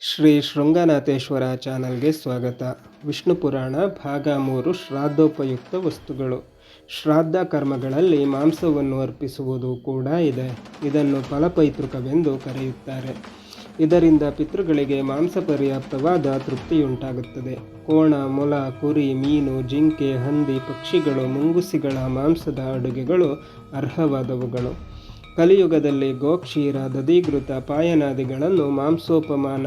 ಶ್ರೀ ಶೃಂಗನಾಥೇಶ್ವರ ಚಾನಲ್ಗೆ ಸ್ವಾಗತ. ವಿಷ್ಣು ಪುರಾಣ ಭಾಗ ಮೂರು ಶ್ರಾದ್ದೋಪಯುಕ್ತ ವಸ್ತುಗಳು. ಶ್ರಾದ್ದ ಕರ್ಮಗಳಲ್ಲಿ ಮಾಂಸವನ್ನು ಅರ್ಪಿಸುವುದು ಕೂಡ ಇದೆ. ಇದನ್ನು ಫಲಪೈತೃಕವೆಂದು ಕರೆಯುತ್ತಾರೆ. ಇದರಿಂದ ಪಿತೃಗಳಿಗೆ ಮಾಂಸ ಪರ್ಯಾಪ್ತವಾದ ತೃಪ್ತಿಯುಂಟಾಗುತ್ತದೆ. ಕೋಣ, ಮೊಲ, ಕುರಿ, ಮೀನು, ಜಿಂಕೆ, ಹಂದಿ, ಪಕ್ಷಿಗಳು, ಮುಂಗುಸಿಗಳ, ಮಾಂಸದ ಅಡುಗೆಗಳು ಅರ್ಹವಾದವುಗಳು. ಕಲಿಯುಗದಲ್ಲಿ ಗೋಕ್ಷೀರ ದಧಿಗೃತ ಪಾಯನಾದಿಗಳನ್ನು ಮಾಂಸೋಪಮಾನ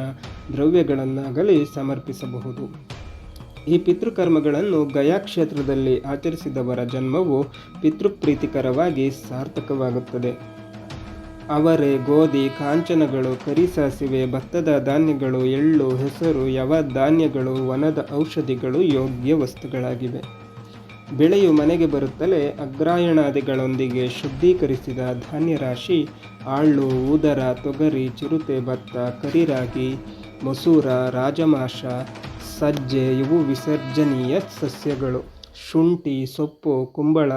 ದ್ರವ್ಯಗಳನ್ನಾಗಲಿ ಸಮರ್ಪಿಸಬಹುದು. ಈ ಪಿತೃಕರ್ಮಗಳನ್ನು ಗಯಾ ಕ್ಷೇತ್ರದಲ್ಲಿ ಆಚರಿಸಿದವರ ಜನ್ಮವು ಪಿತೃಪ್ರೀತಿಕರವಾಗಿ ಸಾರ್ಥಕವಾಗುತ್ತದೆ. ಅವರೆ ಗೋಧಿ, ಕಾಂಚನಗಳು, ಕರಿಸಾಸಿವೆ, ಭತ್ತದ ಧಾನ್ಯಗಳು, ಎಳ್ಳು, ಹೆಸರು ಯವ ಧಾನ್ಯಗಳು ವನದ ಔಷಧಿಗಳು ಯೋಗ್ಯ ವಸ್ತುಗಳಾಗಿವೆ. ಬೆಳೆಯು ಮನೆಗೆ ಬರುತ್ತಲೇ ಅಗ್ರಾಯಣಾದಿಗಳೊಂದಿಗೆ ಶುದ್ಧೀಕರಿಸಿದ ಧಾನ್ಯ ರಾಶಿ ಆಳು ಊದರ ತೊಗರಿ, ಚಿರುತೆ, ಭತ್ತ, ಕರಿರಾಗಿ, ಮಸೂರ ರಾಜಮಾಷ ಸಜ್ಜೆ ಇವು ವಿಸರ್ಜನೀಯ ಸಸ್ಯಗಳು. ಶುಂಠಿ ಸೊಪ್ಪು, ಕುಂಬಳ,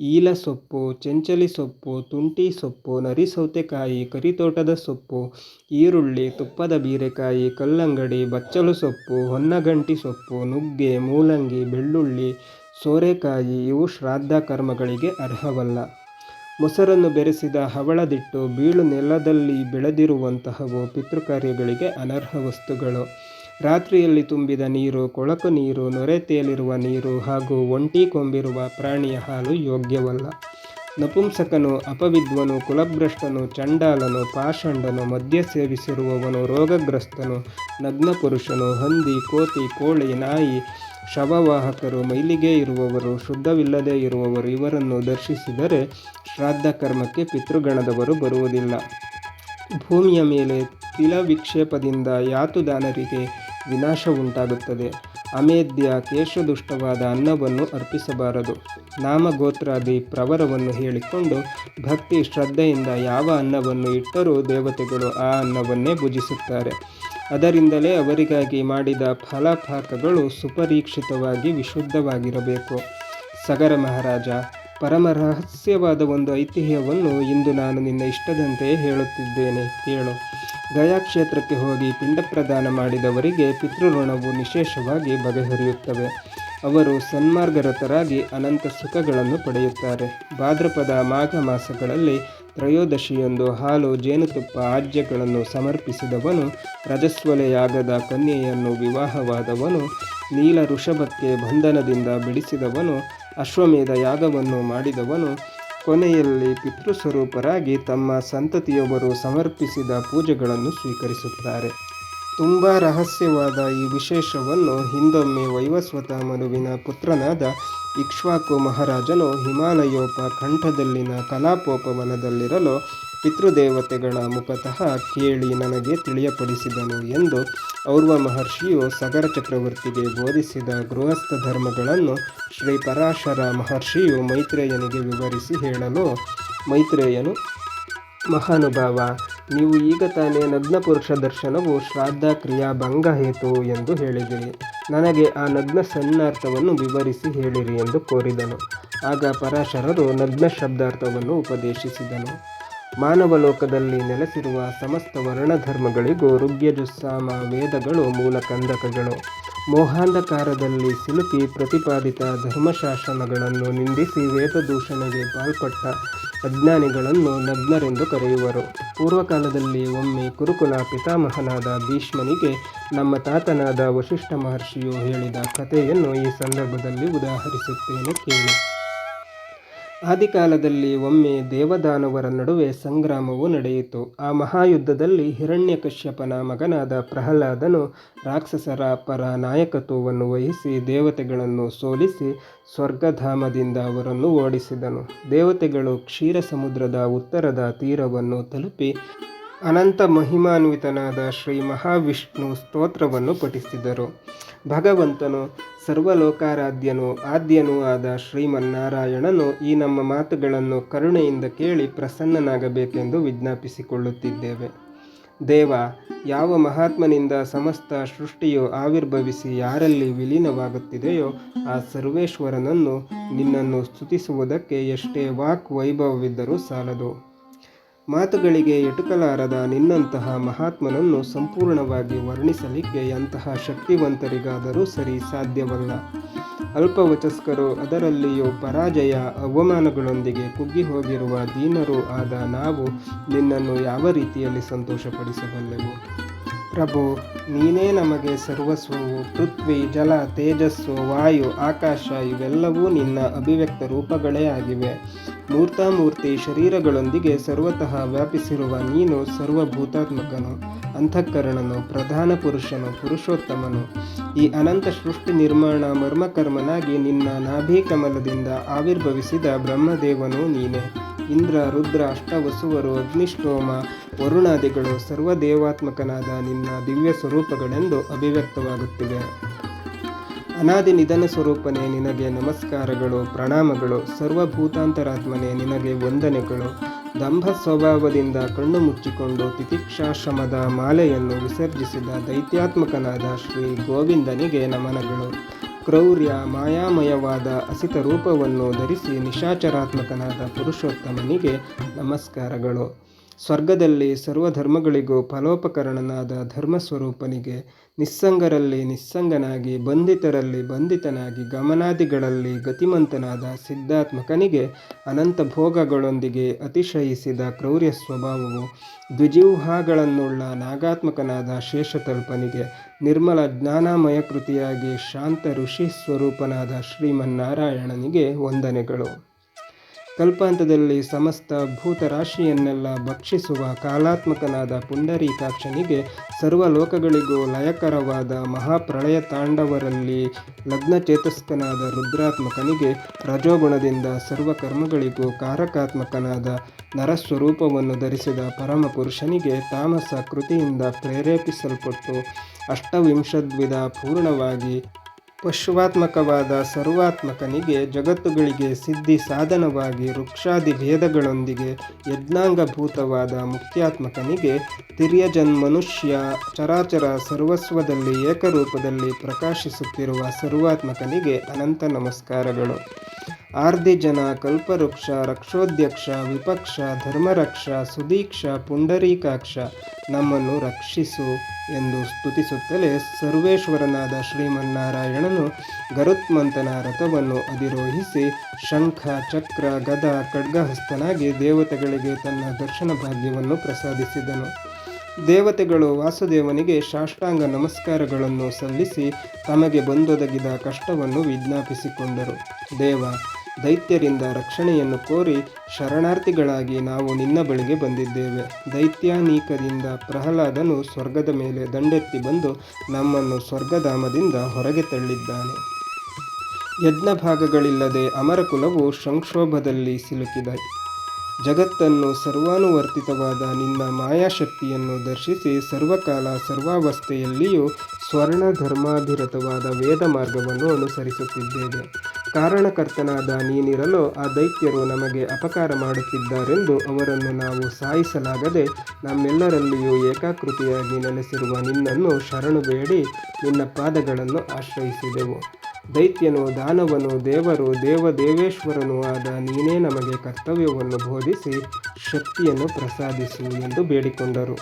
ಈಲ ಸೊಪ್ಪು, ಚೆಂಚಲಿ ಸೊಪ್ಪು, ತುಂಟಿ ಸೊಪ್ಪು ನರಿಸೌತೆಕಾಯಿ ಕರಿತೋಟದ ಸೊಪ್ಪು, ಈರುಳ್ಳಿ, ತುಪ್ಪದ ಬೀರೆಕಾಯಿ, ಕಲ್ಲಂಗಡಿ, ಬಚ್ಚಲು ಸೊಪ್ಪು, ಹೊನ್ನಗಂಟಿ ಸೊಪ್ಪು, ನುಗ್ಗೆ, ಮೂಲಂಗಿ, ಬೆಳ್ಳುಳ್ಳಿ ಸೋರೆಕಾಯಿ ಇವು ಶ್ರಾದ್ದ ಕರ್ಮಗಳಿಗೆ ಅರ್ಹವಲ್ಲ. ಮೊಸರನ್ನು ಬೆರೆಸಿದ ಹವಳದಿಟ್ಟು ಬೀಳು ನೆಲದಲ್ಲಿ ಬೆಳೆದಿರುವಂತಹವು ಪಿತೃಕಾರ್ಯಗಳಿಗೆ ಅನರ್ಹ ವಸ್ತುಗಳು. ರಾತ್ರಿಯಲ್ಲಿ ತುಂಬಿದ ನೀರು, ಕೊಳಕು ನೀರು, ನೊರೆ ತೇಲಿರುವ ನೀರು ಹಾಗೂ ಒಂಟಿ ಕೊಂಬಿರುವ ಪ್ರಾಣಿಯ ಹಾಲು ಯೋಗ್ಯವಲ್ಲ. ನಪುಂಸಕನು, ಅಪವಿದ್ವನು, ಕುಲಭ್ರಷ್ಟನು, ಚಂಡಾಲನು, ಪಾಷಂಡನು, ಮದ್ಯ ಸೇವಿಸಿರುವವನು, ರೋಗಗ್ರಸ್ತನು ನಗ್ನ ಪುರುಷನು ಹಂದಿ, ಕೋತಿ, ಕೋಳಿ, ನಾಯಿ ಶವವಾಹಕರು ಮೈಲಿಗೆ ಇರುವವರು, ಶುದ್ಧವಿಲ್ಲದೆ ಇರುವವರು ಇವರನ್ನು ದರ್ಶಿಸಿದರೆ ಶ್ರಾದ್ದ ಕರ್ಮಕ್ಕೆ ಪಿತೃಗಣದವರು ಬರುವುದಿಲ್ಲ. ಭೂಮಿಯ ಮೇಲೆ ತಿಲ ವಿಕ್ಷೇಪದಿಂದ ಯಾತುದಾನರಿಗೆ ವಿನಾಶ ಉಂಟಾಗುತ್ತದೆ ಅಮೇಧ್ಯ ಕೇಶದುಷ್ಟವಾದ ಅನ್ನವನ್ನು ಅರ್ಪಿಸಬಾರದು. ನಾಮಗೋತ್ರಾದಿ ಪ್ರವರವನ್ನು ಹೇಳಿಕೊಂಡು ಭಕ್ತಿ ಶ್ರದ್ಧೆಯಿಂದ ಯಾವ ಅನ್ನವನ್ನು ಇಟ್ಟರೂ ದೇವತೆಗಳು ಆ ಅನ್ನವನ್ನೇ ಭುಜಿಸುತ್ತಾರೆ. ಅದರಿಂದಲೇ ಅವರಿಗಾಗಿ ಮಾಡಿದ ಫಲಪಾಕಗಳು ಸುಪರೀಕ್ಷಿತವಾಗಿ ವಿಶುದ್ಧವಾಗಿರಬೇಕು. ಸಗರ ಮಹಾರಾಜ, ಪರಮ ರಹಸ್ಯವಾದ ಒಂದು ಐತಿಹ್ಯವನ್ನು ಇಂದು ನಾನು ನಿನ್ನ ಇಷ್ಟದಂತೆ ಹೇಳುತ್ತಿದ್ದೇನೆ, ಕೇಳು. ಗಯಾ ಕ್ಷೇತ್ರಕ್ಕೆ ಹೋಗಿ ಪಿಂಡ ಪ್ರದಾನ ಮಾಡಿದವರಿಗೆ ಪಿತೃಋಣವು ವಿಶೇಷವಾಗಿ ಬಗೆಹರಿಯುತ್ತವೆ. ಅವರು ಸನ್ಮಾರ್ಗರತರಾಗಿ ಅನಂತ ಸುಖಗಳನ್ನು ಪಡೆಯುತ್ತಾರೆ. ಭಾದ್ರಪದ ಮಾಘ ಮಾಸಗಳಲ್ಲಿ ತ್ರಯೋದಶಿಯೊಂದು ಹಾಲು ಜೇನುತುಪ್ಪ ಆಜ್ಯಗಳನ್ನು ಸಮರ್ಪಿಸಿದವನು, ರಜಸ್ವಲೆಯಾಗದ ಕನ್ಯೆಯನ್ನು ವಿವಾಹವಾದವನು, ನೀಲ ಋಷಭಕ್ಕೆ ಬಂಧನದಿಂದ ಬಿಡಿಸಿದವನು, ಅಶ್ವಮೇಧ ಯಾಗವನ್ನು ಮಾಡಿದವನು, ಕೊನೆಯಲ್ಲಿ ಪಿತೃಸ್ವರೂಪರಾಗಿ ತಮ್ಮ ಸಂತತಿಯೊಬ್ಬರು ಸಮರ್ಪಿಸಿದ ಪೂಜೆಗಳನ್ನು ಸ್ವೀಕರಿಸುತ್ತಾರೆ. ತುಂಬ ರಹಸ್ಯವಾದ ಈ ವಿಶೇಷವನ್ನು ಹಿಂದೊಮ್ಮೆ ವೈವಸ್ವತ ಮನುವಿನ ಪುತ್ರನಾದ ಇಕ್ಷ್ವಾಕು ಮಹಾರಾಜನು ಹಿಮಾಲಯೋಪ ಕಂಠದಲ್ಲಿನ ಕಲಾಪೋಪವನದಲ್ಲಿರಲು ಪಿತೃದೇವತೆಗಳ ಮುಖತಃ ಕೇಳಿ ನನಗೆ ತಿಳಿಯಪಡಿಸಿದನು ಎಂದು ಔರ್ವ ಮಹರ್ಷಿಯು ಸಗರ ಚಕ್ರವರ್ತಿಗೆ ಬೋಧಿಸಿದ ಗೃಹಸ್ಥ ಧರ್ಮಗಳನ್ನು ಶ್ರೀ ಪರಾಶರ ಮಹರ್ಷಿಯು ಮೈತ್ರೇಯನಿಗೆ ವಿವರಿಸಿ ಹೇಳಲು, ಮೈತ್ರೇಯನು ಮಹಾನುಭಾವ ನೀವು ಈಗ ತಾನೇ ನಗ್ನ ಪುರುಷ ದರ್ಶನವು ಶ್ರಾದ್ದ ಕ್ರಿಯಾ ಭಂಗ ಹೇತು ಎಂದು ಹೇಳಿದಿರಿ. ನನಗೆ ಆ ನಗ್ನ ಸನ್ನಾರ್ಥವನ್ನು ವಿವರಿಸಿ ಹೇಳಿರಿ ಎಂದು ಕೋರಿದನು. ಆಗ ಪರಾಶರರು ನಗ್ನ ಶಬ್ದಾರ್ಥವನ್ನು ಉಪದೇಶಿಸಿದನು. ಮಾನವ ಲೋಕದಲ್ಲಿ ನೆಲೆಸಿರುವ ಸಮಸ್ತ ವರ್ಣಧರ್ಮಗಳಿಗೂ ಋಗ್ಯಜುಸ್ಸಾಮ ವೇದಗಳು ಮೂಲ ಕಂದಕಗಳು. ಮೋಹಾಂಧಕಾರದಲ್ಲಿ ಸಿಲುಕಿ ಪ್ರತಿಪಾದಿತ ಧರ್ಮಶಾಸನಗಳನ್ನು ನಿಂದಿಸಿ ವೇದದೂಷಣೆಗೆ ಪಾಲ್ಪಟ್ಟ ಅಜ್ಞಾನಿಗಳನ್ನು ನಗ್ನರೆಂದು ಕರೆಯುವರು. ಪೂರ್ವಕಾಲದಲ್ಲಿ ಒಮ್ಮೆ ಕುರುಕುಲ ಪಿತಾಮಹನಾದ ಭೀಷ್ಮನಿಗೆ ನಮ್ಮ ತಾತನಾದ ವಶಿಷ್ಠ ಮಹರ್ಷಿಯು ಹೇಳಿದ ಕಥೆಯನ್ನು ಈ ಸಂದರ್ಭದಲ್ಲಿ ಉದಾಹರಿಸುತ್ತೇನೆ ಕೇಳಿ. ಆದಿಕಾಲದಲ್ಲಿ ಒಮ್ಮೆ ದೇವದಾನವರ ನಡುವೆ ಸಂಗ್ರಾಮವು ನಡೆಯಿತು. ಆ ಮಹಾಯುದ್ಧದಲ್ಲಿ ಹಿರಣ್ಯಕಶ್ಯಪನ ಮಗನಾದ ಪ್ರಹ್ಲಾದನು ರಾಕ್ಷಸರ ಪರ ನಾಯಕತ್ವವನ್ನು ವಹಿಸಿ ದೇವತೆಗಳನ್ನು ಸೋಲಿಸಿ ಸ್ವರ್ಗಧಾಮದಿಂದ ಅವರನ್ನು ಓಡಿಸಿದನು. ದೇವತೆಗಳು ಕ್ಷೀರ ಸಮುದ್ರದ ಉತ್ತರದ ತೀರವನ್ನು ತಲುಪಿ ಅನಂತ ಮಹಿಮಾನ್ವಿತನಾದ ಶ್ರೀ ಮಹಾವಿಷ್ಣು ಸ್ತೋತ್ರವನ್ನು ಪಠಿಸಿದರು. ಭಗವಂತನು ಸರ್ವಲೋಕಾರಾಧ್ಯನೂ ಆದ್ಯನೂ ಆದ ಶ್ರೀಮನ್ನಾರಾಯಣನು ಈ ನಮ್ಮ ಮಾತುಗಳನ್ನು ಕರುಣೆಯಿಂದ ಕೇಳಿ ಪ್ರಸನ್ನನಾಗಬೇಕೆಂದು ವಿಜ್ಞಾಪಿಸಿಕೊಳ್ಳುತ್ತಿದ್ದೇವೆ. ದೇವ, ಯಾವ ಮಹಾತ್ಮನಿಂದ ಸಮಸ್ತ ಸೃಷ್ಟಿಯು ಆವಿರ್ಭವಿಸಿ ಯಾರಲ್ಲಿ ವಿಲೀನವಾಗುತ್ತಿದೆಯೋ ಆ ಸರ್ವೇಶ್ವರನನ್ನು ನಿನ್ನನ್ನು ಸ್ತುತಿಸುವುದಕ್ಕೆ ಎಷ್ಟೇ ವಾಕ್ ವೈಭವವಿದ್ದರೂ ಸಾಲದು. ಮಾತುಗಳಿಗೆ ಎಟುಕಲಾರದ ನಿನ್ನಂತಹ ಮಹಾತ್ಮನನ್ನು ಸಂಪೂರ್ಣವಾಗಿ ವರ್ಣಿಸಲಿಕ್ಕೆ ಅಂತಹ ಶಕ್ತಿವಂತರಿಗಾದರೂ ಸರಿ ಸಾಧ್ಯವಲ್ಲ. ಅಲ್ಪವಚಸ್ಕರು ಅದರಲ್ಲಿಯೂ ಪರಾಜಯ, ಅವಮಾನಗಳೊಂದಿಗೆ ಕುಗ್ಗಿ ಹೋಗಿರುವ ದೀನರೂ ಆದ ನಾವು ನಿನ್ನನ್ನು ಯಾವ ರೀತಿಯಲ್ಲಿ ಸಂತೋಷಪಡಿಸಬಲ್ಲೆವು? ಪ್ರಭು, ನೀನೇ ನಮಗೆ ಸರ್ವಸ್ವವು, ಪೃಥ್ವಿ, ಜಲ, ತೇಜಸ್ಸು, ವಾಯು, ಆಕಾಶ, ಇವೆಲ್ಲವೂ ನಿನ್ನ ಅಭಿವ್ಯಕ್ತ ರೂಪಗಳೇ ಆಗಿವೆ. ಮೂರ್ತಾಮೂರ್ತಿ ಶರೀರಗಳೊಂದಿಗೆ ಸರ್ವತಃ ವ್ಯಾಪಿಸಿರುವ ನೀನು ಸರ್ವಭೂತಾತ್ಮಕನು ಅಂತಃಕರಣನು ಪ್ರಧಾನ ಪುರುಷನು, ಪುರುಷೋತ್ತಮನು. ಈ ಅನಂತ ಸೃಷ್ಟಿ ನಿರ್ಮಾಣ ಮರ್ಮಕರ್ಮನಾಗಿ ನಿನ್ನ ನಾಭೀಕಮಲದಿಂದ ಆವಿರ್ಭವಿಸಿದ ಬ್ರಹ್ಮದೇವನು ನೀನೇ. ಇಂದ್ರ, ರುದ್ರ, ಅಷ್ಟವಸುವರು ಅಗ್ನಿಷ್ಠೋಮ ವರುಣಾದಿಗಳು ಸರ್ವದೇವಾತ್ಮಕನಾದ ನಿನ್ನ ದಿವ್ಯ ಸ್ವರೂಪಗಳೆಂದು ಅಭಿವ್ಯಕ್ತವಾಗುತ್ತಿವೆ. ಅನಾದಿ ನಿಧನ ಸ್ವರೂಪನೇ ನಿನಗೆ ನಮಸ್ಕಾರಗಳು, ಪ್ರಣಾಮಗಳು, ಸರ್ವಭೂತಾಂತರಾತ್ಮನೇ ನಿನಗೆ ವಂದನೆಗಳು. ದಂಭ ಸ್ವಭಾವದಿಂದ ಕಣ್ಣು ಮುಚ್ಚಿಕೊಂಡು ತಿತಿಕ್ಷಾಶ್ರಮದ ಮಾಲೆಯನ್ನು ವಿಸರ್ಜಿಸಿದ ದೈತ್ಯಾತ್ಮಕನಾದ ಶ್ರೀ ಗೋವಿಂದನಿಗೆ ನಮನಗಳು. ಕ್ರೌರ್ಯ ಮಾಯಾಮಯವಾದ ಅಸಿತ ರೂಪವನ್ನು ಧರಿಸಿ ನಿಶಾಚರಾತ್ಮಕನಾದ ಪುರುಷೋತ್ತಮನಿಗೆ ನಮಸ್ಕಾರಗಳು. ಸ್ವರ್ಗದಲ್ಲಿ ಸರ್ವಧರ್ಮಗಳಿಗೂ ಫಲೋಪಕರಣನಾದ ಧರ್ಮಸ್ವರೂಪನಿಗೆ ನಿಸ್ಸಂಗರಲ್ಲಿ ನಿಸ್ಸಂಗನಾಗಿ, ಬಂಧಿತರಲ್ಲಿ ಬಂಧಿತನಾಗಿ, ಗಮನಾದಿಗಳಲ್ಲಿ ಗತಿಮಂತನಾದ ಸಿದ್ಧಾತ್ಮಕನಿಗೆ ಅನಂತ ಭೋಗಗಳೊಂದಿಗೆ ಅತಿಶಯಿಸಿದ ಕ್ರೌರ್ಯ ಸ್ವಭಾವವು ದ್ವಿಜೀವಹಾಗಳನ್ನುಳ್ಳ ನಾಗಾತ್ಮಕನಾದ ಶೇಷತಲ್ಪನಿಗೆ ನಿರ್ಮಲ ಜ್ಞಾನಮಯ ಕೃತಿಯಾಗಿ ಶಾಂತ ಋಷಿ ಸ್ವರೂಪನಾದ ಶ್ರೀಮನ್ನಾರಾಯಣನಿಗೆ ವಂದನೆಗಳು. ಕಲ್ಪಾಂತದಲ್ಲಿ ಸಮಸ್ತ ಭೂತರಾಶಿಯನ್ನೆಲ್ಲ ಭಕ್ಷಿಸುವ ಕಾಲಾತ್ಮಕನಾದ ಪುಂಡರೀಕಾಕ್ಷನಿಗೆ ಸರ್ವಲೋಕಗಳಿಗೂ ಲಯಕರವಾದ ಮಹಾಪ್ರಳಯ ತಾಂಡವರಲ್ಲಿ ಲಗ್ನಚೇತಸ್ಕನಾದ ರುದ್ರಾತ್ಮಕನಿಗೆ ರಜೋಗುಣದಿಂದ ಸರ್ವಕರ್ಮಗಳಿಗೂ ಕಾರಕಾತ್ಮಕನಾದ ನರಸ್ವರೂಪವನ್ನು ಧರಿಸಿದ ಪರಮಪುರುಷನಿಗೆ ತಾಮಸ ಕೃತಿಯಿಂದ ಪ್ರೇರೇಪಿಸಲ್ಪಟ್ಟು ಅಷ್ಟವಿಂಶದ್ವಿಧ ಪೂರ್ಣವಾಗಿ ಪಶುವಾತ್ಮಕವಾದ ಸರ್ವಾತ್ಮಕನಿಗೆ ಜಗತ್ತುಗಳಿಗೆ ಸಿದ್ಧಿ ಸಾಧನವಾಗಿ ವೃಕ್ಷಾದಿ ಭೇದಗಳೊಂದಿಗೆ ಯಜ್ಞಾಂಗಭೂತವಾದ ಮುಖ್ಯಾತ್ಮಕನಿಗೆ ತಿರ್ಯಜನ್ಮನುಷ್ಯ ಚರಾಚರ ಸರ್ವಸ್ವದಲ್ಲಿ ಏಕರೂಪದಲ್ಲಿ ಪ್ರಕಾಶಿಸುತ್ತಿರುವ ಸರ್ವಾತ್ಮಕನಿಗೆ ಅನಂತ ನಮಸ್ಕಾರಗಳು. ಆರ್ಧಿಜನ ಕಲ್ಪವೃಕ್ಷ ರಕ್ಷೋಧ್ಯಕ್ಷ ವಿಪಕ್ಷ, ಧರ್ಮರಕ್ಷ, ಸುದೀಕ್ಷ, ಪುಂಡರೀಕಾಕ್ಷ, ನಮ್ಮನ್ನು ರಕ್ಷಿಸು ಎಂದು ಸ್ತುತಿಸುತ್ತಲೇ ಸರ್ವೇಶ್ವರನಾದ ಶ್ರೀಮನ್ನಾರಾಯಣನು ಗರುತ್ಮಂತನ ರಥವನ್ನು ಅಧಿರೋಹಿಸಿ ಶಂಖ, ಚಕ್ರ, ಗದ, ಖಡ್ಗಹಸ್ತನಾಗಿ ದೇವತೆಗಳಿಗೆ ತನ್ನ ದರ್ಶನ ಭಾಗ್ಯವನ್ನು ಪ್ರಸಾದಿಸಿದನು. ದೇವತೆಗಳು ವಾಸುದೇವನಿಗೆ ಸಾಷ್ಟಾಂಗ ನಮಸ್ಕಾರಗಳನ್ನು ಸಲ್ಲಿಸಿ ತಮಗೆ ಬಂದೊದಗಿದ ಕಷ್ಟವನ್ನು ವಿಜ್ಞಾಪಿಸಿಕೊಂಡರು. ದೇವ ದೈತ್ಯರಿಂದ ರಕ್ಷಣೆಯನ್ನು ಕೋರಿ ಶರಣಾರ್ಥಿಗಳಾಗಿ ನಾವು ನಿನ್ನ ಬಳಿಗೆ ಬಂದಿದ್ದೇವೆ. ದೈತ್ಯಾನೀಕದಿಂದ ಪ್ರಹ್ಲಾದನು ಸ್ವರ್ಗದ ಮೇಲೆ ದಂಡೆತ್ತಿ ಬಂದು ನಮ್ಮನ್ನು ಸ್ವರ್ಗಧಾಮದಿಂದ ಹೊರಗೆ ತಳ್ಳಿದ್ದಾನೆ. ಯಜ್ಞ ಭಾಗಗಳಿಲ್ಲದೆ ಅಮರಕುಲವು ಸಂಕ್ಷೋಭದಲ್ಲಿ ಸಿಲುಕಿದೆ. ಜಗತ್ತನ್ನು ಸರ್ವಾನುವರ್ತಿತವಾದ ನಿನ್ನ ಮಾಯಾಶಕ್ತಿಯನ್ನು ದರ್ಶಿಸಿ ಸರ್ವಕಾಲ ಸರ್ವಾವಸ್ಥೆಯಲ್ಲಿಯೂ ಸ್ವರ್ಣ ಧರ್ಮಾಧಿರತವಾದ ವೇದ ಮಾರ್ಗವನ್ನು ಅನುಸರಿಸುತ್ತಿದ್ದೇವೆ. ಕಾರಣಕರ್ತನಾದ ನೀನಿರಲು ಆ ದೈತ್ಯರು ನಮಗೆ ಅಪಕಾರ ಮಾಡುತ್ತಿದ್ದಾರೆಂದು ಅವರನ್ನು ನಾವು ಸಾಯಿಸಲಾಗದೆ ನಮ್ಮೆಲ್ಲರಲ್ಲಿಯೂ ಏಕಾಕೃತಿಯಾಗಿ ನೆಲೆಸಿರುವ ನಿನ್ನನ್ನು ಶರಣು ಬೇಡಿ ನಿನ್ನ ಪಾದಗಳನ್ನು ಆಶ್ರಯಿಸಿದೆವು. ದೈತ್ಯನು ದಾನವನು ದೇವರು ದೇವದೇವೇಶ್ವರನೂ ಆದ ನೀನೇ ನಮಗೆ ಕರ್ತವ್ಯವನ್ನು ಬೋಧಿಸಿ ಶಕ್ತಿಯನ್ನು ಪ್ರಸಾದಿಸು ಎಂದು ಬೇಡಿಕೊಂಡರು.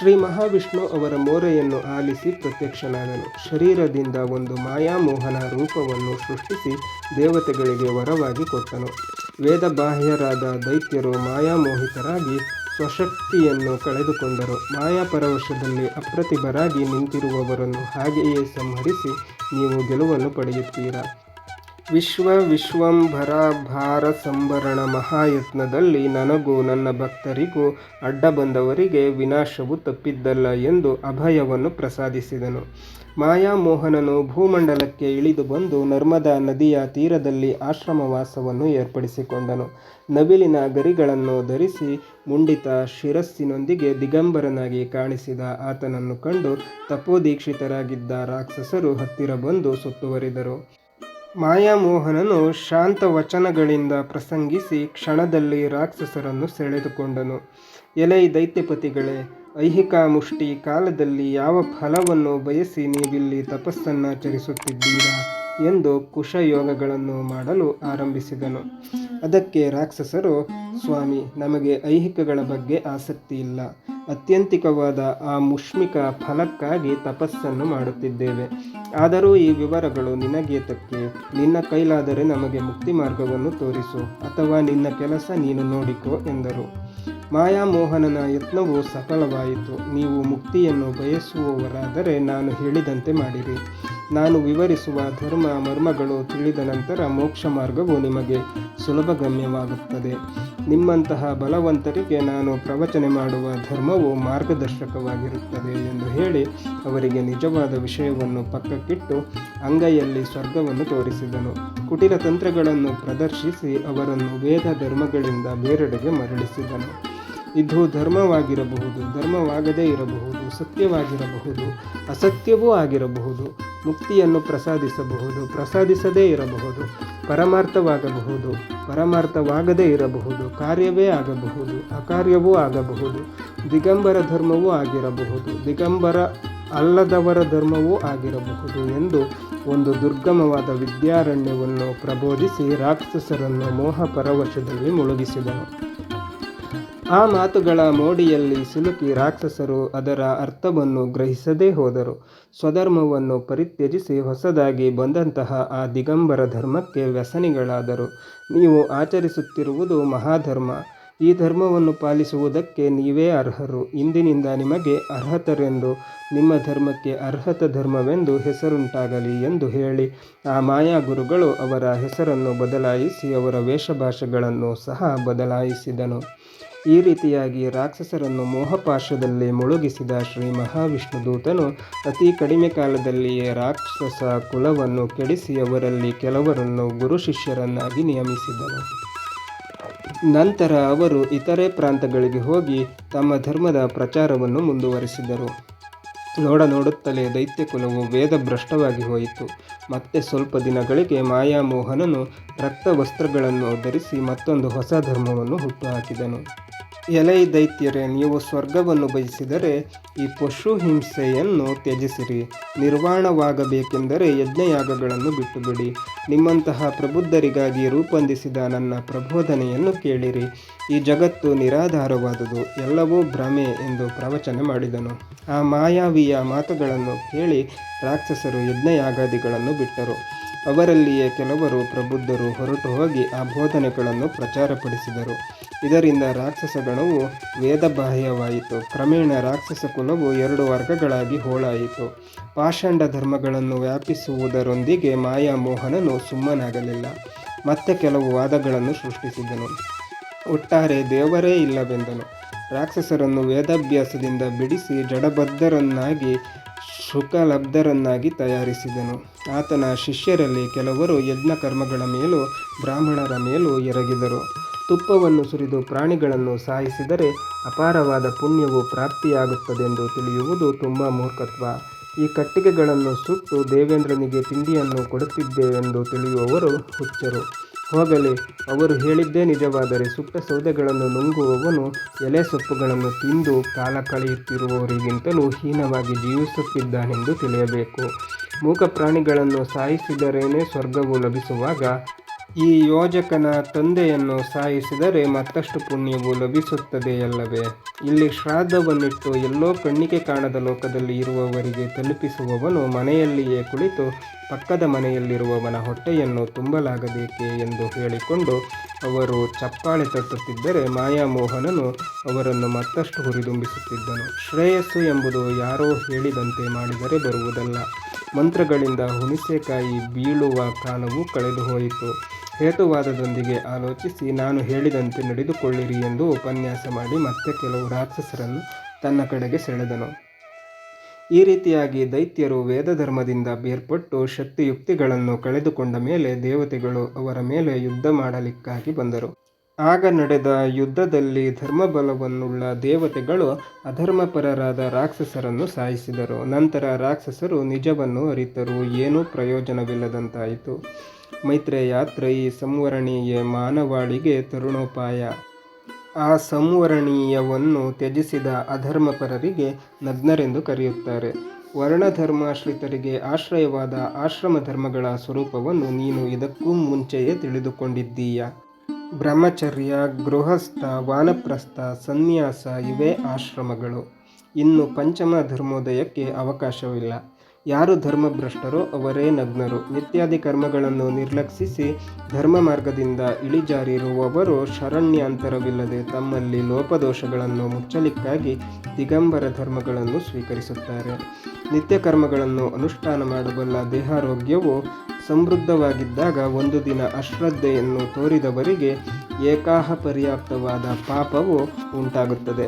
ಶ್ರೀ ಮಹಾವಿಷ್ಣು ಅವರ ಮೋರೆಯನ್ನು ಆಲಿಸಿ ಪ್ರತ್ಯಕ್ಷನಾದನು. ಶರೀರದಿಂದ ಒಂದು ಮಾಯಾಮೋಹನ ರೂಪವನ್ನು ಸೃಷ್ಟಿಸಿ ದೇವತೆಗಳಿಗೆ ವರವಾಗಿ ಕೊಟ್ಟನು. ವೇದಬಾಹ್ಯರಾದ ದೈತ್ಯರು ಮಾಯಾಮೋಹಿತರಾಗಿ ಸ್ವಶಕ್ತಿಯನ್ನು ಕಳೆದುಕೊಂಡರು. ಮಾಯಾಪರವಶದಲ್ಲಿ ಅಪ್ರತಿಭರಾಗಿ ನಿಂತಿರುವವರನ್ನು ಹಾಗೆಯೇ ಸಂಹರಿಸಿ ನೀವು ಗೆಲುವನ್ನು ಪಡೆಯುತ್ತೀರಾ? ವಿಶ್ವ ವಿಶ್ವಂಭರ ಭಾರ ಸಂಭರಣ ಮಹಾಯತ್ನದಲ್ಲಿ ನನಗೂ ನನ್ನ ಭಕ್ತರಿಗೂ ಅಡ್ಡ ಬಂದವರಿಗೆ ವಿನಾಶವು ತಪ್ಪಿದ್ದಲ್ಲ ಎಂದು ಅಭಯವನ್ನು ಪ್ರಸಾದಿಸಿದನು. ಮಾಯಾಮೋಹನನು ಭೂಮಂಡಲಕ್ಕೆ ಇಳಿದು ಬಂದು ನರ್ಮದಾ ನದಿಯ ತೀರದಲ್ಲಿ ಆಶ್ರಮವಾಸವನ್ನು ಏರ್ಪಡಿಸಿಕೊಂಡನು. ನವಿಲಿನ ಗರಿಗಳನ್ನು ಧರಿಸಿ ಮುಂಡಿತ ಶಿರಸ್ಸಿನೊಂದಿಗೆ ದಿಗಂಬರನಾಗಿ ಕಾಣಿಸಿದ ಆತನನ್ನು ಕಂಡು ತಪೋದೀಕ್ಷಿತರಾಗಿದ್ದ ರಾಕ್ಷಸರು ಹತ್ತಿರ ಬಂದು ಸುತ್ತುವರಿದರು. ಮಾಯಾಮೋಹನನು ಶಾಂತ ವಚನಗಳಿಂದ ಪ್ರಸಂಗಿಸಿ ಕ್ಷಣದಲ್ಲಿ ರಾಕ್ಷಸರನ್ನು ಸೆಳೆದುಕೊಂಡನು. ಎಲೈ ದೈತ್ಯಪತಿಗಳೇ, ಐಹಿಕ ಮುಷ್ಟಿ ಕಾಲದಲ್ಲಿ ಯಾವ ಫಲವನ್ನು ಬಯಸಿ ನೀವಿಲ್ಲಿ ತಪಸ್ಸನ್ನಾಚರಿಸುತ್ತಿದ್ದೀರಾ ಎಂದು ಕುಶಯೋಗಗಳನ್ನು ಮಾಡಲು ಆರಂಭಿಸಿದನು. ಅದಕ್ಕೆ ರಾಕ್ಷಸರು, ಸ್ವಾಮಿ, ನಮಗೆ ಐಹಿಕಗಳ ಬಗ್ಗೆ ಆಸಕ್ತಿ ಇಲ್ಲ. ಅತ್ಯಂತಿಕವಾದ ಆ ಮುಷ್ಮಿಕ ಫಲಕ್ಕಾಗಿ ತಪಸ್ಸನ್ನು ಮಾಡುತ್ತಿದ್ದೇವೆ. ಆದರೂ ಈ ವಿವರಗಳು ನಿನಗೆ ತಕ್ಕೆ. ನಿನ್ನ ಕೈಲಾದರೆ ನಮಗೆ ಮುಕ್ತಿ ಮಾರ್ಗವನ್ನು ತೋರಿಸು, ಅಥವಾ ನಿನ್ನ ಕೆಲಸ ನೀನು ನೋಡಿಕೋ ಎಂದರು. ಮಾಯಾಮೋಹನನ ಯತ್ನವು ಸಫಲವಾಯಿತು ನೀವು ಮುಕ್ತಿಯನ್ನು ಬಯಸುವವರಾದರೆ ನಾನು ಹೇಳಿದಂತೆ ಮಾಡಿರಿ. ನಾನು ವಿವರಿಸುವ ಧರ್ಮ ಮರ್ಮಗಳು ತಿಳಿದ ನಂತರ ಮೋಕ್ಷ ಮಾರ್ಗವು ನಿಮಗೆ ಸುಲಭಗಮ್ಯವಾಗುತ್ತದೆ. ನಿಮ್ಮಂತಹ ಬಲವಂತರಿಗೆ ನಾನು ಪ್ರವಚನೆ ಮಾಡುವ ಧರ್ಮವು ಮಾರ್ಗದರ್ಶಕವಾಗಿರುತ್ತದೆ ಎಂದು ಹೇಳಿ ಅವರಿಗೆ ನಿಜವಾದ ವಿಷಯವನ್ನು ಪಕ್ಕಕ್ಕಿಟ್ಟು ಅಂಗೈಯಲ್ಲಿ ಸ್ವರ್ಗವನ್ನು ತೋರಿಸಿದನು. ಕುಟಿಲ ತಂತ್ರಗಳನ್ನು ಪ್ರದರ್ಶಿಸಿ ಅವರನ್ನು ವೇದ ಧರ್ಮಗಳಿಂದ ಬೇರೆಡೆಗೆ ಮರಳಿಸಿದನು. ಇದು ಧರ್ಮವಾಗಿರಬಹುದು, ಧರ್ಮವಾಗದೇ ಇರಬಹುದು, ಸತ್ಯವಾಗಿರಬಹುದು, ಅಸತ್ಯವೂ ಆಗಿರಬಹುದು, ಮುಕ್ತಿಯನ್ನು ಪ್ರಸಾದಿಸಬಹುದು, ಪ್ರಸಾದಿಸದೇ ಇರಬಹುದು, ಪರಮಾರ್ಥವಾಗಬಹುದು, ಪರಮಾರ್ಥವಾಗದೇ ಇರಬಹುದು, ಕಾರ್ಯವೇ ಆಗಬಹುದು, ಅಕಾರ್ಯವೂ ಆಗಬಹುದು, ದಿಗಂಬರ ಧರ್ಮವೂ ಆಗಿರಬಹುದು, ದಿಗಂಬರ ಅಲ್ಲದವರ ಧರ್ಮವೂ ಆಗಿರಬಹುದು ಎಂದು ಒಂದು ದುರ್ಗಮವಾದ ವಿದ್ಯಾರಣ್ಯವನ್ನು ಪ್ರಬೋಧಿಸಿ ರಾಕ್ಷಸರನ್ನು ಮೋಹ ಪರವಶದಲ್ಲಿ ಮುಳುಗಿಸಿದನು. ಆ ಮಾತುಗಳ ಮೋಡಿಯಲ್ಲಿ ಸಿಲುಕಿ ರಾಕ್ಷಸರು ಅದರ ಅರ್ಥವನ್ನು ಗ್ರಹಿಸದೇ ಹೋದರು. ಸ್ವಧರ್ಮವನ್ನು ಪರಿತ್ಯಜಿಸಿ ಹೊಸದಾಗಿ ಬಂದಂತಹ ಆ ದಿಗಂಬರ ಧರ್ಮಕ್ಕೆ ವ್ಯಸನಿಗಳಾದರು. ನೀವು ಆಚರಿಸುತ್ತಿರುವುದು ಮಹಾಧರ್ಮ. ಈ ಧರ್ಮವನ್ನು ಪಾಲಿಸುವುದಕ್ಕೆ ನೀವೇ ಅರ್ಹರು. ಇಂದಿನಿಂದ ನಿಮಗೆ ಅರ್ಹತರೆಂದು, ನಿಮ್ಮ ಧರ್ಮಕ್ಕೆ ಅರ್ಹತ ಧರ್ಮವೆಂದು ಹೆಸರುಂಟಾಗಲಿ ಎಂದು ಹೇಳಿ, ಆ ಮಾಯಾ ಗುರುಗಳು ಅವರ ಹೆಸರನ್ನು ಬದಲಾಯಿಸಿ ಅವರ ವೇಷಭಾಷೆಗಳನ್ನು ಸಹ ಬದಲಾಯಿಸಿದನು. ಈ ರೀತಿಯಾಗಿ ರಾಕ್ಷಸರನ್ನು ಮೋಹಪಾಶದಲ್ಲಿ ಮುಳುಗಿಸಿದ ಶ್ರೀ ಮಹಾವಿಷ್ಣು ದೂತನು ಅತಿ ಕಡಿಮೆ ಕಾಲದಲ್ಲಿಯೇ ರಾಕ್ಷಸ ಕುಲವನ್ನು ಕೆಡಿಸಿ ಅವರಲ್ಲಿ ಕೆಲವರನ್ನು ಗುರು ಶಿಷ್ಯರನ್ನಾಗಿ ನಿಯಮಿಸಿದನು. ನಂತರ ಅವರು ಇತರೆ ಪ್ರಾಂತಗಳಿಗೆ ಹೋಗಿ ತಮ್ಮ ಧರ್ಮದ ಪ್ರಚಾರವನ್ನು ಮುಂದುವರಿಸಿದರು. ನೋಡ ನೋಡುತ್ತಲೇ ದೈತ್ಯ ಕುಲವು ವೇದ ಭ್ರಷ್ಟವಾಗಿ ಹೋಯಿತು. ಮತ್ತೆ ಸ್ವಲ್ಪ ದಿನಗಳಿಗೆ ಮಾಯಾಮೋಹನನು ರಕ್ತ ವಸ್ತ್ರಗಳನ್ನು ಧರಿಸಿ ಮತ್ತೊಂದು ಹೊಸ ಧರ್ಮವನ್ನು ಹುಟ್ಟುಹಾಕಿದನು ಎಲೈ ದೈತ್ಯರೇ, ನೀವು ಸ್ವರ್ಗವನ್ನು ಬಯಸಿದರೆ ಈ ಪಶು ಹಿಂಸೆಯನ್ನು ತ್ಯಜಿಸಿರಿ. ನಿರ್ವಾಣವಾಗಬೇಕೆಂದರೆ ಯಜ್ಞಯಾಗಗಳನ್ನು ಬಿಟ್ಟುಬಿಡಿ. ನಿಮ್ಮಂತಹ ಪ್ರಬುದ್ಧರಿಗಾಗಿ ರೂಪೊಂದಿಸಿದ ನನ್ನ ಪ್ರಬೋಧನೆಯನ್ನು ಕೇಳಿರಿ. ಈ ಜಗತ್ತು ನಿರಾಧಾರವಾದುದು, ಎಲ್ಲವೂ ಭ್ರಮೆ ಎಂದು ಪ್ರವಚನ ಮಾಡಿದನು. ಆ ಮಾಯಾವಿಯ ಮಾತುಗಳನ್ನು ಕೇಳಿ ರಾಕ್ಷಸರು ಯಜ್ಞಯಾಗಾದಿಗಳನ್ನು ಬಿಟ್ಟರು. ಅವರಲ್ಲಿಯೇ ಕೆಲವರು ಪ್ರಬುದ್ಧರು ಹೊರಟು ಹೋಗಿ ಆ ಬೋಧನೆಗಳನ್ನು ಪ್ರಚಾರಪಡಿಸಿದರು. ಇದರಿಂದ ರಾಕ್ಷಸ ಗಣವು ವೇದಬಾಹ್ಯವಾಯಿತು. ಕ್ರಮೇಣ ರಾಕ್ಷಸ ಕುಲವು ಎರಡು ವರ್ಗಗಳಾಗಿ ಹೋಳಾಯಿತು. ಪಾಷಾಂಡ ಧರ್ಮಗಳನ್ನು ವ್ಯಾಪಿಸುವುದರೊಂದಿಗೆ ಮಾಯಾ ಮೋಹನನು ಸುಮ್ಮನಾಗಲಿಲ್ಲ. ಮತ್ತೆ ಕೆಲವು ವಾದಗಳನ್ನು ಸೃಷ್ಟಿಸಿದನು. ಒಟ್ಟಾರೆ ದೇವರೇ ಇಲ್ಲವೆಂದನು. ರಾಕ್ಷಸರನ್ನು ವೇದಾಭ್ಯಾಸದಿಂದ ಬಿಡಿಸಿ ಜಡಬದ್ಧರನ್ನಾಗಿ, ಶುಕಲಬ್ಧರನ್ನಾಗಿ ತಯಾರಿಸಿದನು. ಆತನ ಶಿಷ್ಯರಲ್ಲಿ ಕೆಲವರು ಯಜ್ಞಕರ್ಮಗಳ ಮೇಲೂ ಬ್ರಾಹ್ಮಣರ ಮೇಲೂ ಎರಗಿದರು. ತುಪ್ಪವನ್ನು ಸುರಿದು ಪ್ರಾಣಿಗಳನ್ನು ಸಾಯಿಸಿದರೆ ಅಪಾರವಾದ ಪುಣ್ಯವು ಪ್ರಾಪ್ತಿಯಾಗುತ್ತದೆಂದು ತಿಳಿಯುವುದು ತುಂಬ ಮೂರ್ಖತ್ವ. ಈ ಕಟ್ಟಿಗೆಗಳನ್ನು ಸುಟ್ಟು ದೇವೇಂದ್ರನಿಗೆ ತಿಂಡಿಯನ್ನು ಕೊಡುತ್ತಿದ್ದೇವೆಂದು ತಿಳಿಯುವವರು ಹುಚ್ಚರು. ಹೋಗಲಿ, ಅವರು ಹೇಳಿದ್ದೇ ನಿಜವಾದರೆ ಸುಟ್ಟ ಸೌದೆಗಳನ್ನು ನುಂಗುವವನು ಎಲೆ ಸೊಪ್ಪುಗಳನ್ನು ತಿಂದು ಕಾಲ ಕಳೆಯುತ್ತಿರುವವರಿಗಿಂತಲೂ ಹೀನವಾಗಿ ಜೀವಿಸುತ್ತಿದ್ದಾನೆಂದು ತಿಳಿಯಬೇಕು. ಮೂಕ ಪ್ರಾಣಿಗಳನ್ನು ಸಾಯಿಸಿದರೇನೇ ಸ್ವರ್ಗವು ಲಭಿಸುವಾಗ ಈ ಯೋಜಕನ ತಂದೆಯನ್ನು ಸಾಯಿಸಿದರೆ ಮತ್ತಷ್ಟು ಪುಣ್ಯವು ಲಭಿಸುತ್ತದೆಯಲ್ಲವೇ ಇಲ್ಲಿ ಶ್ರಾದ್ದವನ್ನಿಟ್ಟು ಎಲ್ಲೋ ಕಣ್ಣಿಗೆ ಕಾಣದ ಲೋಕದಲ್ಲಿ ಇರುವವರಿಗೆ ತಲುಪಿಸುವವನು ಮನೆಯಲ್ಲಿಯೇ ಕುಳಿತು ಪಕ್ಕದ ಮನೆಯಲ್ಲಿರುವವನ ಹೊಟ್ಟೆಯನ್ನು ತುಂಬಲಾಗಬೇಕೆ ಎಂದು ಹೇಳಿಕೊಂಡು ಅವರು ಚಪ್ಪಾಳೆ ತಟ್ಟುತ್ತಿದ್ದರೆ ಮಾಯಾಮೋಹನನು ಅವರನ್ನು ಮತ್ತಷ್ಟು ಹುರಿದುಂಬಿಸುತ್ತಿದ್ದನು. ಶ್ರೇಯಸ್ಸು ಎಂಬುದು ಯಾರೋ ಹೇಳಿದಂತೆ ಮಾಡಿದರೆ ಬರುವುದಲ್ಲ. ಮಂತ್ರಗಳಿಂದ ಹುಣಸೆಕಾಯಿ ಬೀಳುವ ಕಾಲವು ಕಳೆದು ಹೋಯಿತು ಹೇತುವಾದದೊಂದಿಗೆ ಆಲೋಚಿಸಿ ನಾನು ಹೇಳಿದಂತೆ ನಡೆದುಕೊಳ್ಳಿರಿ ಎಂದು ಉಪನ್ಯಾಸ ಮಾಡಿ ಮತ್ತೆ ಕೆಲವು ರಾಕ್ಷಸರನ್ನು ತನ್ನ ಕಡೆಗೆ ಸೆಳೆದನು. ಈ ರೀತಿಯಾಗಿ ದೈತ್ಯರು ವೇದಧರ್ಮದಿಂದ ಬೇರ್ಪಟ್ಟು ಶಕ್ತಿಯುಕ್ತಿಗಳನ್ನು ಕಳೆದುಕೊಂಡ ಮೇಲೆ ದೇವತೆಗಳು ಅವರ ಮೇಲೆ ಯುದ್ಧ ಮಾಡಲಿಕ್ಕಾಗಿ ಬಂದರು. ಆಗ ನಡೆದ ಯುದ್ಧದಲ್ಲಿ ಧರ್ಮಬಲವನ್ನುಳ್ಳ ದೇವತೆಗಳು ಅಧರ್ಮಪರರಾದ ರಾಕ್ಷಸರನ್ನು ಸಾಯಿಸಿದರು. ನಂತರ ರಾಕ್ಷಸರು ನಿಜವನ್ನು ಅರಿತರು. ಏನೂ ಪ್ರಯೋಜನವಿಲ್ಲದಂತಾಯಿತು. ಮೈತ್ರೇಯಾತ್ರಯಿ ಸಂವರಣೀಯ ಮಾನವಾಳಿಗೆ ತರುಣೋಪಾಯ. ಆ ಸಂವರಣೀಯವನ್ನು ತ್ಯಜಿಸಿದ ಅಧರ್ಮಪರರಿಗೆ ನಗ್ನರೆಂದು ಕರೆಯುತ್ತಾರೆ. ವರ್ಣಧರ್ಮಾಶ್ರಿತರಿಗೆ ಆಶ್ರಯವಾದ ಆಶ್ರಮ ಧರ್ಮಗಳ ಸ್ವರೂಪವನ್ನು ನೀನು ಇದಕ್ಕೂ ಮುಂಚೆಯೇ ತಿಳಿದುಕೊಂಡಿದ್ದೀಯ? ಬ್ರಹ್ಮಚರ್ಯ, ಗೃಹಸ್ಥ, ವಾನಪ್ರಸ್ಥ, ಸನ್ಯಾಸ ಇವೇ ಆಶ್ರಮಗಳು. ಇನ್ನು ಪಂಚಮ ಧರ್ಮೋದಯಕ್ಕೆ ಅವಕಾಶವಿಲ್ಲ. ಯಾರು ಧರ್ಮಭ್ರಷ್ಟರೋ, ಅವರೇ ನಗ್ನರು. ನಿತ್ಯಾದಿ ಕರ್ಮಗಳನ್ನು ನಿರ್ಲಕ್ಷಿಸಿ ಧರ್ಮ ಮಾರ್ಗದಿಂದ ಇಳಿಜಾರಿರುವವರು ಶರಣ್ಯಾಂತರವಿಲ್ಲದೆ ತಮ್ಮಲ್ಲಿ ಲೋಪದೋಷಗಳನ್ನು ಮುಚ್ಚಲಿಕ್ಕಾಗಿ ದಿಗಂಬರ ಧರ್ಮಗಳನ್ನು ಸ್ವೀಕರಿಸುತ್ತಾರೆ. ನಿತ್ಯ ಕರ್ಮಗಳನ್ನು ಅನುಷ್ಠಾನ ಮಾಡಬಲ್ಲ ದೇಹಾರೋಗ್ಯವು ಸಮೃದ್ಧವಾಗಿದ್ದಾಗ ಒಂದು ದಿನ ಅಶ್ರದ್ಧೆಯನ್ನು ತೋರಿದವರಿಗೆ ಏಕಾಹ ಪರ್ಯಾಪ್ತವಾದ ಪಾಪವು ಉಂಟಾಗುತ್ತದೆ.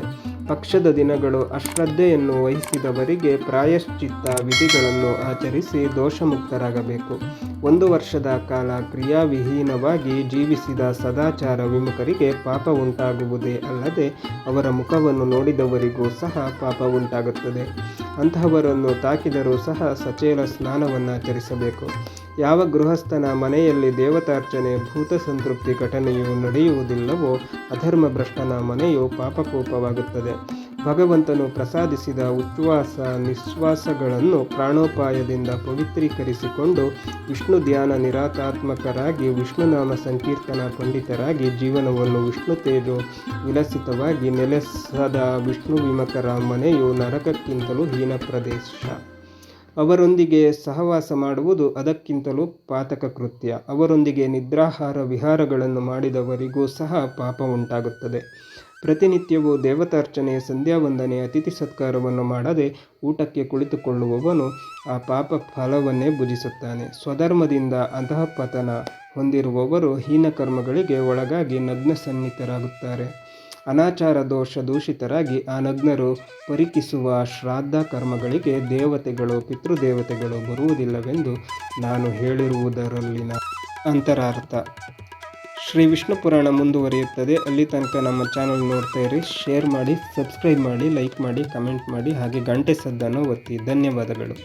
ಪಕ್ಷದ ದಿನಗಳು ಅಶ್ರದ್ಧೆಯನ್ನು ವಹಿಸಿದವರಿಗೆ ಪ್ರಾಯಶ್ಚಿತ್ತ ವಿಧಿಗಳನ್ನು ಆಚರಿಸಿ ದೋಷಮುಕ್ತರಾಗಬೇಕು. ಒಂದು ವರ್ಷದ ಕಾಲ ಕ್ರಿಯಾವಿಹೀನವಾಗಿ ಜೀವಿಸಿದ ಸದಾಚಾರ ವಿಮುಖರಿಗೆ ಪಾಪ ಉಂಟಾಗುವುದೇ ಅಲ್ಲದೆ ಅವರ ಮುಖವನ್ನು ನೋಡಿದವರಿಗೂ ಸಹ ಪಾಪ ಉಂಟಾಗುತ್ತದೆ. ಅಂತಹವರನ್ನು ತಾಕಿದರೂ ಸಹ ಸಚೇಲ ಸ್ನಾನವನ್ನು ಆಚರಿಸಬೇಕು ಯಾವ ಗೃಹಸ್ಥನ ಮನೆಯಲ್ಲಿ ದೇವತಾರ್ಚನೆ ಭೂತ ಸಂತೃಪ್ತಿ ಘಟನೆಯು ನಡೆಯುವುದಿಲ್ಲವೋ ಅಧರ್ಮ ಭ್ರಷ್ಟನ ಮನೆಯು ಪಾಪಕೋಪವಾಗುತ್ತದೆ. ಭಗವಂತನು ಪ್ರಸಾದಿಸಿದ ಉಚ್ಛ್ವಾಸ ನಿಶ್ವಾಸಗಳನ್ನು ಪ್ರಾಣೋಪಾಯದಿಂದ ಪವಿತ್ರೀಕರಿಸಿಕೊಂಡು ವಿಷ್ಣು ಧ್ಯಾನ ನಿರಾತಾತ್ಮಕರಾಗಿ ವಿಷ್ಣುನಾಮ ಸಂಕೀರ್ತನ ಪಂಡಿತರಾಗಿ ಜೀವನವನ್ನು ವಿಷ್ಣು ತೇಜೋ ವಿಲಸಿತವಾಗಿ ನೆಲೆಸದ ವಿಷ್ಣು ವಿಮಕರ ಮನೆಯು ನರಕಕ್ಕಿಂತಲೂ ಹೀನ ಪ್ರದೇಶ. ಅವರೊಂದಿಗೆ ಸಹವಾಸ ಮಾಡುವುದು ಅದಕ್ಕಿಂತಲೂ ಪಾತಕ ಕೃತ್ಯ. ಅವರೊಂದಿಗೆ ನಿದ್ರಾಹಾರ ವಿಹಾರಗಳನ್ನು ಮಾಡಿದವರಿಗೂ ಸಹ ಪಾಪ ಉಂಟಾಗುತ್ತದೆ. ಪ್ರತಿನಿತ್ಯವೂ ದೇವತಾರ್ಚನೆ ಸಂಧ್ಯಾವಂದನೆ ಅತಿಥಿ ಸತ್ಕಾರವನ್ನು ಮಾಡದೆ ಊಟಕ್ಕೆ ಕುಳಿತುಕೊಳ್ಳುವವನು ಆ ಪಾಪ ಫಲವನ್ನೇ ಭುಜಿಸುತ್ತಾನೆ. ಸ್ವಧರ್ಮದಿಂದ ಅಂತಃಪತನ ಹೊಂದಿರುವವರು ಹೀನ ಕರ್ಮಗಳಿಗೆ ಒಳಗಾಗಿ ನಗ್ನ ಸನ್ನಿಹಿತರಾಗುತ್ತಾರೆ ಅನಾಚಾರ ದೋಷ ದೂಷಿತರಾಗಿ ಆ ನಗ್ನರು ಪರಿಕಿಸುವ ಶ್ರಾದ್ದ ಕರ್ಮಗಳಿಗೆ ದೇವತೆಗಳು, ಪಿತೃದೇವತೆಗಳು ಬರುವುದಿಲ್ಲವೆಂದು ನಾನು ಹೇಳಿರುವುದರಲ್ಲಿನ ಅಂತರಾರ್ಥ. ಶ್ರೀ ವಿಷ್ಣು ಪುರಾಣ ಮುಂದುವರಿಯುತ್ತದೆ. ಅಲ್ಲಿ ತನಕ ನಮ್ಮ ಚಾನಲ್ ನೋಡ್ತಾ ಇರಿ. ಶೇರ್ ಮಾಡಿ ಸಬ್ಸ್ಕ್ರೈಬ್ ಮಾಡಿ ಲೈಕ್ ಮಾಡಿ ಕಮೆಂಟ್ ಮಾಡಿ, ಹಾಗೆ ಗಂಟೆ ಸದ್ದನ್ನು ಒತ್ತಿ. ಧನ್ಯವಾದಗಳು.